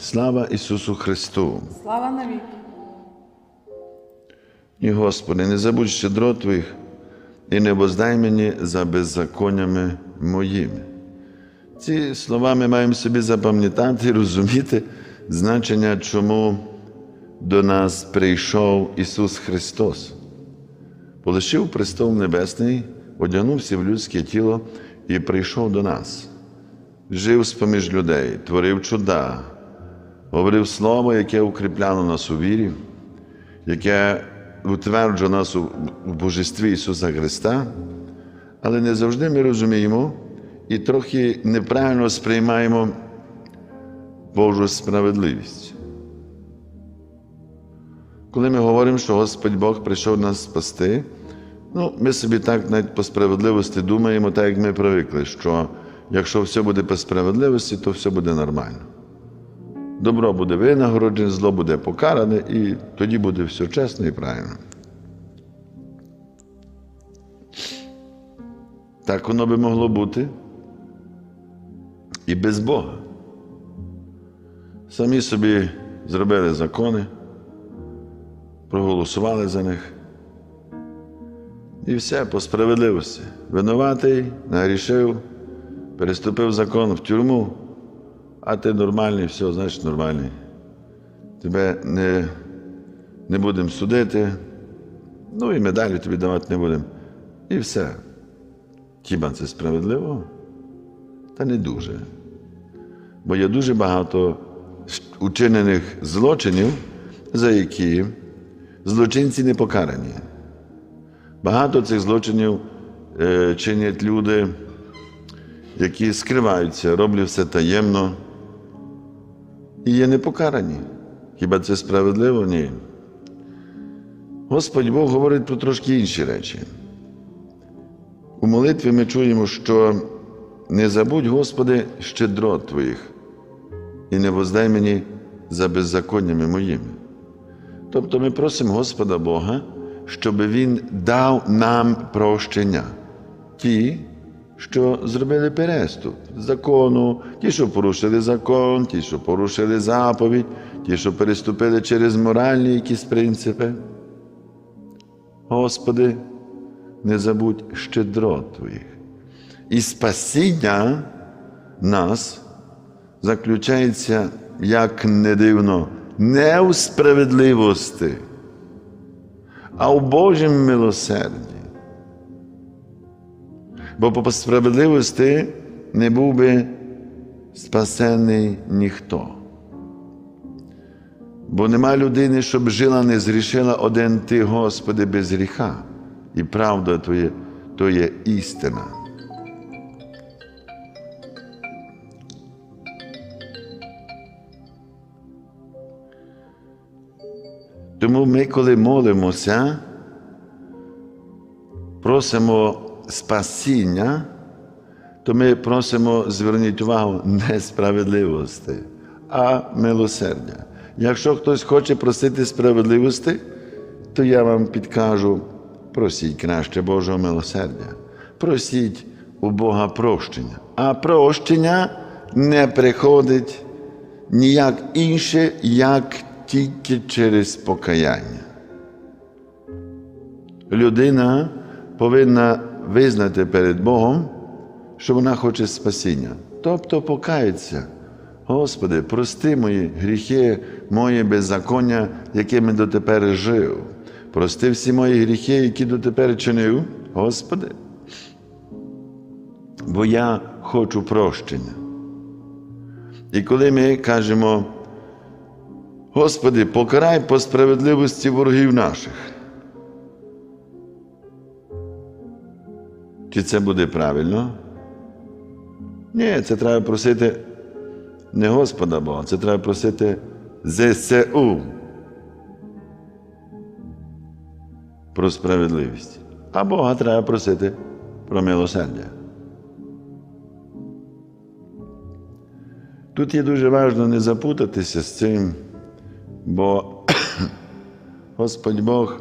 Слава Ісусу Христу! Слава навіки! І Господи, не забудь щедро Твоїх і не воздай мені за беззаконнями моїми. Ці слова ми маємо собі запам'ятати і розуміти значення, чому до нас прийшов Ісус Христос. Полишив престол Небесний, одягнувся в людське тіло і прийшов до нас. Жив з-поміж людей, творив чуда, говорив слово, яке укріпляло нас у вірі, яке утверджує нас у божестві Ісуса Христа, але не завжди ми розуміємо і трохи неправильно сприймаємо Божу справедливість. Коли ми говоримо, що Господь Бог прийшов нас спасти, ну, ми собі так навіть по справедливості думаємо, так як ми привикли, що якщо все буде по справедливості, то все буде нормально. Добро буде винагороджене, зло буде покаране, і тоді буде все чесно і правильно. Так воно би могло бути і без Бога. Самі собі зробили закони, проголосували за них. І все по справедливості. Винуватий, нагрішив, переступив закон в тюрму, а ти нормальний, все, значить нормальний. Тебе не, не будемо судити, ну і медалі тобі давати не будемо. І все. Хіба це справедливо? Та не дуже. Бо є дуже багато учинених злочинів, за які злочинці не покарані. Багато цих злочинів е, чинять люди, які скриваються, роблять все таємно і є непокарані. Хіба це справедливо? Ні. Господь Бог говорить про трошки інші речі. У молитві ми чуємо, що не забудь, Господи, щедрот Твоїх, і не воздай мені за беззаконнями моїми. Тобто ми просимо Господа Бога, щоб Він дав нам прощення. Ті, що зробили переступ закону, ті, що порушили закон, ті, що порушили заповідь, ті, що переступили через моральні якісь принципи. Господи, не забудь щедрот Твоїх. І спасіння нас заключається, як не дивно, не у справедливості, а у Божім милосерді. Бо по справедливості не був би спасений ніхто. Бо нема людини, щоб жила, не зрішила один Ти, Господи, без гріха. І правда Твоє, то є істина. Тому ми, коли молимося, просимо спасіння, то ми просимо зверніть увагу не справедливості, а милосердя. Якщо хтось хоче просити справедливості, то я вам підкажу, просіть краще Божого милосердя, просіть у Бога прощення. А прощення не приходить ніяк інше, як тільки через покаяння. Людина повинна визнати перед Богом, що вона хоче спасіння, тобто покається. Господи, прости мої гріхи, моє беззаконня, якими дотепер жив. Прости всі мої гріхи, які дотепер чинив, Господи. Бо я хочу прощення. І коли ми кажемо, Господи, покарай по справедливості ворогів наших. Чи це буде правильно? Ні, це треба просити не Господа Бога, це треба просити ЗСУ про справедливість. А Бога треба просити про милосердя. Тут є дуже важливо не запутатися з цим, бо Господь Бог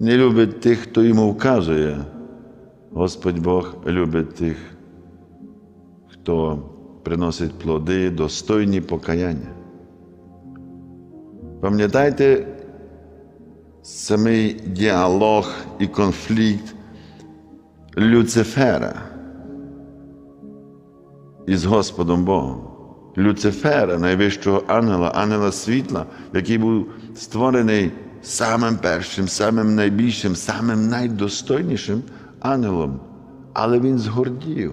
не любить тих, хто йому вказує. Господь Бог любить тих, хто приносить плоди, достойні покаяння. Пам'ятайте самий діалог і конфлікт Люцифера із Господом Богом. Люцифера, найвищого ангела, ангела світла, який був створений самим першим, самим найбільшим, самим найдостойнішим ангелом. Але він згордів.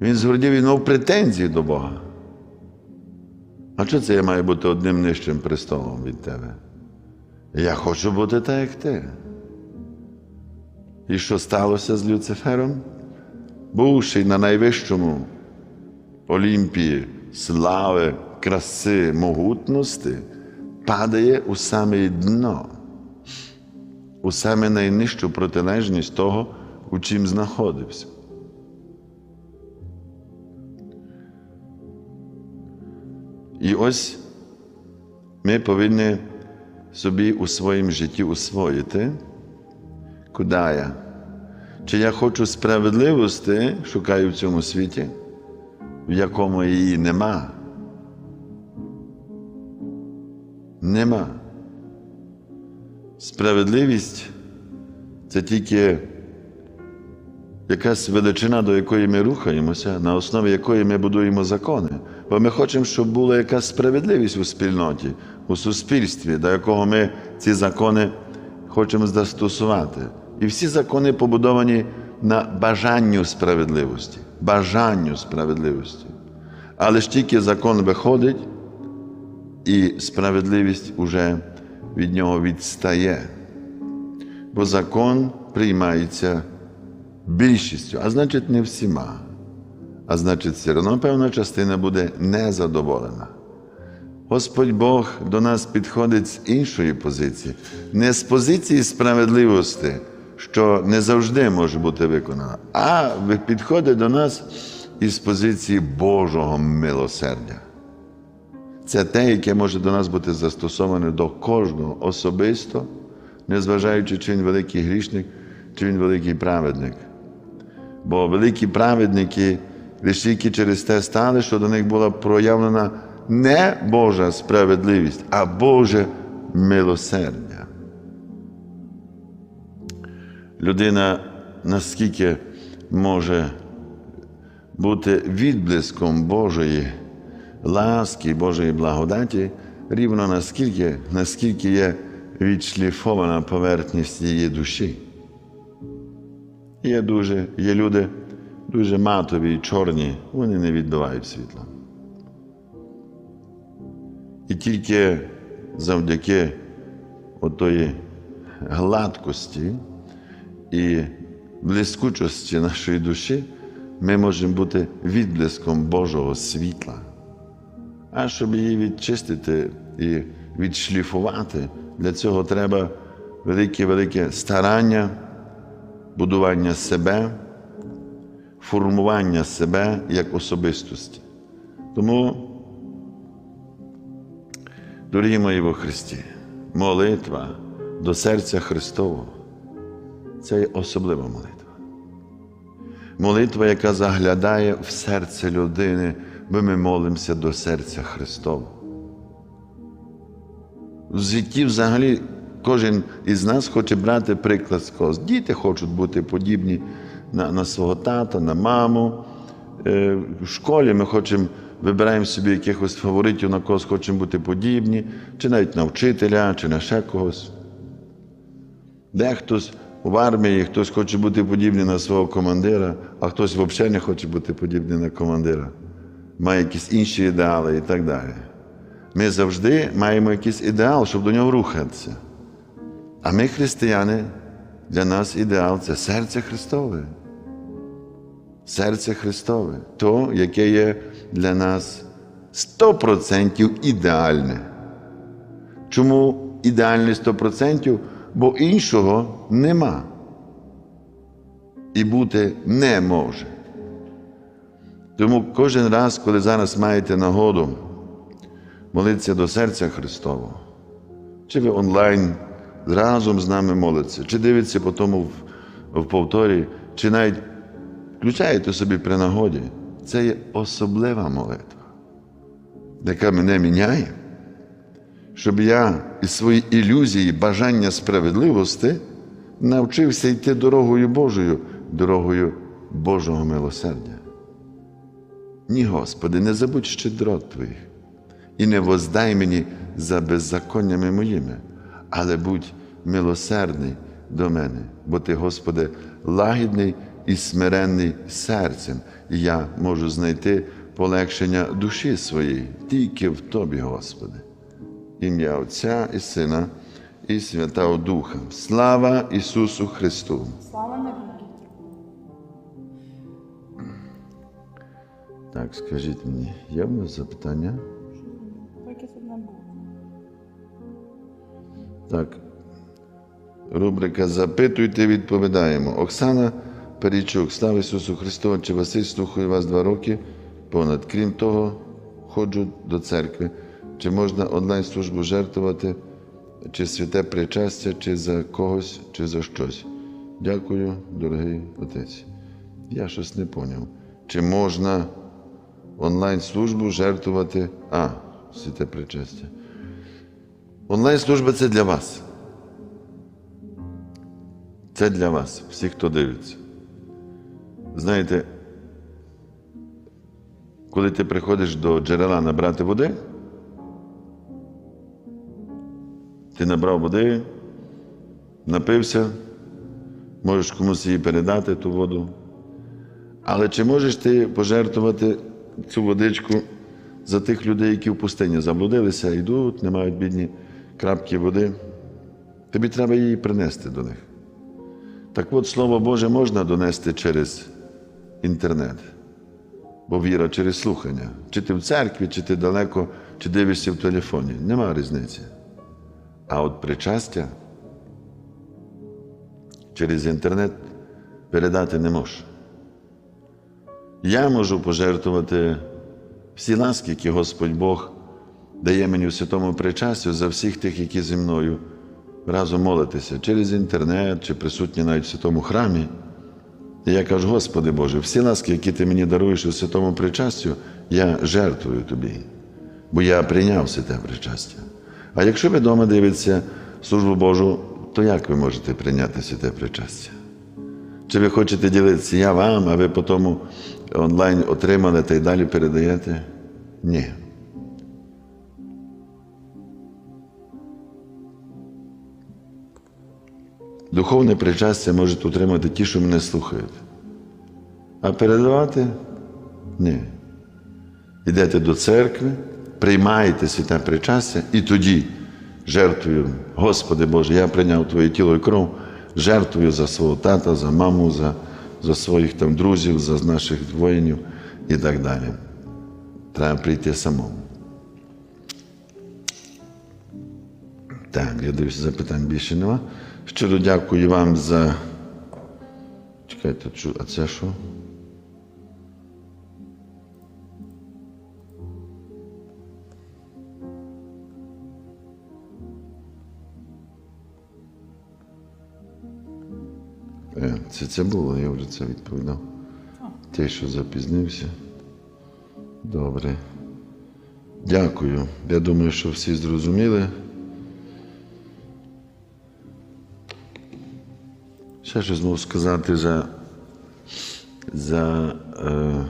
Він згордів, він мав претензії до Бога. А що це я маю бути одним нижчим престолом від тебе? Я хочу бути так, як ти. І що сталося з Люцифером? Бувши на найвищому Олімпії слави, краси, могутності, падає у саме дно, у саме найнижчу протилежність того, у чим знаходився. І ось ми повинні собі у своєму житті усвоїти, куди я. Чи я хочу справедливості, шукаю в цьому світі, в якому її нема. Нема. Справедливість це тільки якась величина, до якої ми рухаємося, на основі якої ми будуємо закони. Бо ми хочемо, щоб була якась справедливість у спільноті, у суспільстві, до якого ми ці закони хочемо застосувати. І всі закони побудовані на бажанню справедливості, бажанню справедливості. Але ж тільки закон виходить, і справедливість уже від нього відстає. Бо закон приймається більшістю, а значить, не всіма. А значить, все одно певна частина буде незадоволена. Господь Бог до нас підходить з іншої позиції, не з позиції справедливості, що не завжди може бути виконана, а підходить до нас із позиції Божого милосердя. Це те, яке може до нас бути застосоване до кожного особисто, незважаючи, чи він великий грішник, чи він великий праведник. Бо великі праведники лише тільки через те стали, що до них була проявлена не Божа справедливість, а Боже милосердя. Людина наскільки може бути відблиском Божої ласки, Божої благодаті, рівно наскільки, наскільки є відшліфована поверхність її душі. Є дуже, є люди дуже матові і чорні, вони не відбивають світла. І тільки завдяки отої гладкості і блискучості нашої душі ми можемо бути відблиском Божого світла. А щоб її відчистити і відшліфувати, для цього треба велике-велике старання, будування себе, формування себе як особистості. Тому, дорогі мої во Христі, молитва до серця Христового це особлива молитва. Молитва, яка заглядає в серце людини, бо ми молимося до серця Христового. В житті взагалі кожен із нас хоче брати приклад з когось. Діти хочуть бути подібні на на свого тата, на маму. Е, В школі ми хочемо, вибираємо собі якихось фаворитів, на когось хочемо бути подібні, чи навіть на вчителя, чи на ще когось. Дехтось в армії, хтось хоче бути подібний на свого командира, а хтось взагалі не хоче бути подібний на командира. Має якісь інші ідеали і так далі. Ми завжди маємо якийсь ідеал, щоб до нього рухатися. А ми, християни, для нас ідеал це серце Христове. Серце Христове, то, яке є для нас 100% ідеальне. Чому ідеальне 100%? Бо іншого нема. І бути не може. Тому кожен раз, коли зараз маєте нагоду молитися до серця Христового, чи ви онлайн разом з нами молитеся, чи дивитеся по тому в, повторі, чи навіть включаєте собі при нагоді, це є особлива молитва. яка мене міняє, щоб я із своєї ілюзії, бажання справедливості навчився йти дорогою Божою, дорогою Божого милосердя. Ні, Господи, не забудь щедрот Твоїх і не воздай мені за беззаконнями моїми, але будь милосердний до мене, бо Ти, Господи, лагідний і смиренний серцем, і я можу знайти полегшення душі своєї тільки в Тобі, Господи. Ім'я Отця і Сина, і Святого Духа. Слава Ісусу Христу! Так, скажіть мені, є в нас запитання? Тільки одне було. Так. Рубрика Запитуйте, відповідаємо. Оксана Перічук, слава Ісусу Христу, чи Василь слухаю вас два роки понад. Крім того, ходжу до церкви. Чи можна онлайн-службу жертвувати, чи святе причастя, чи за когось, чи за щось? Дякую, дорогий отець. Я щось не поняв. Чи можна онлайн-службу жертвувати? А, святе причастя. Онлайн-служба це для вас. Це для вас, всіх, хто дивиться. Знаєте, коли ти приходиш до джерела набрати води, ти набрав води, напився, можеш комусь її передати ту воду. Але чи можеш ти пожертвувати цю водичку за тих людей, які в пустині заблудилися, йдуть, не мають бідні крапки води? Тобі треба її принести до них. Так от, Слово Боже можна донести через інтернет, бо віра через слухання. Чи ти в церкві, чи ти далеко, чи дивишся в телефоні. Нема різниці. А от причастя через інтернет передати не можеш. Я можу пожертвувати всі ласки, які Господь Бог дає мені в святому причастю за всіх тих, які зі мною разом молитися через інтернет чи присутні навіть в святому храмі. І я кажу, Господи Боже, всі ласки, які ти мені даруєш у святому причастю, я жертвую тобі, бо я прийняв святе причастя. А якщо ви вдома дивитеся службу Божу, то як ви можете прийняти святе причастя? Чи ви хочете ділитися я вам, а ви потім онлайн отримали та й далі передаєте? Ні. Духовне причастя можуть отримати ті, що мене слухають. А передавати ні. Йдете до церкви, приймаєте святе причастя і тоді жертвую, Господи Боже, я прийняв Твоє тіло і кров, жертвую за свого тата, за маму, за, за своїх там друзів, за наших воїнів і так далі. Треба прийти самому. Так, я дивлюся, запитань більше нема. Щиро дякую вам за. Чекайте, а це що? Це, це було, я вже це відповідав. Те, що запізнився. Добре. Дякую. Я думаю, що всі зрозуміли. Ще щось можу сказати за, за е,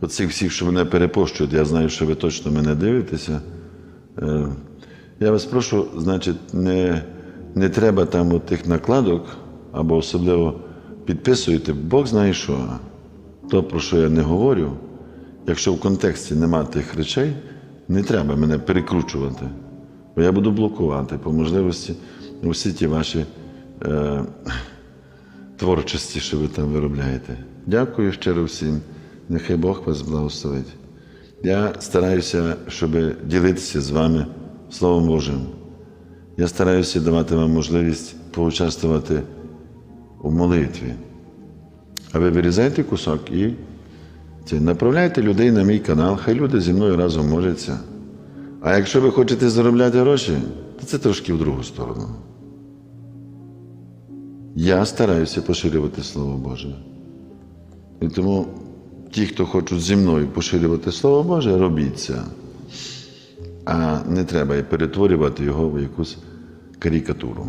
оцих всіх, що мене перепощують. Я знаю, що ви точно мене дивитеся. Е, я вас прошу, значить, не, не треба там тих накладок, або особливо підписуєте, Бог знає що. То, про що я не говорю, якщо в контексті нема тих речей, не треба мене перекручувати. Бо я буду блокувати по можливості усі ті ваші е, творчості, що ви там виробляєте. Дякую щиро всім. Нехай Бог вас благословить. Я стараюся, щоб ділитися з вами Словом Божим. Я стараюся давати вам можливість поучаствувати у молитві. А ви вирізайте кусок і це, направляйте людей на мій канал, хай люди зі мною разом моляться. А якщо ви хочете заробляти гроші, то це трошки в другу сторону. Я стараюся поширювати Слово Боже. І тому ті, хто хочуть зі мною поширювати Слово Боже, робіть це. а не треба перетворювати його в якусь карикатуру.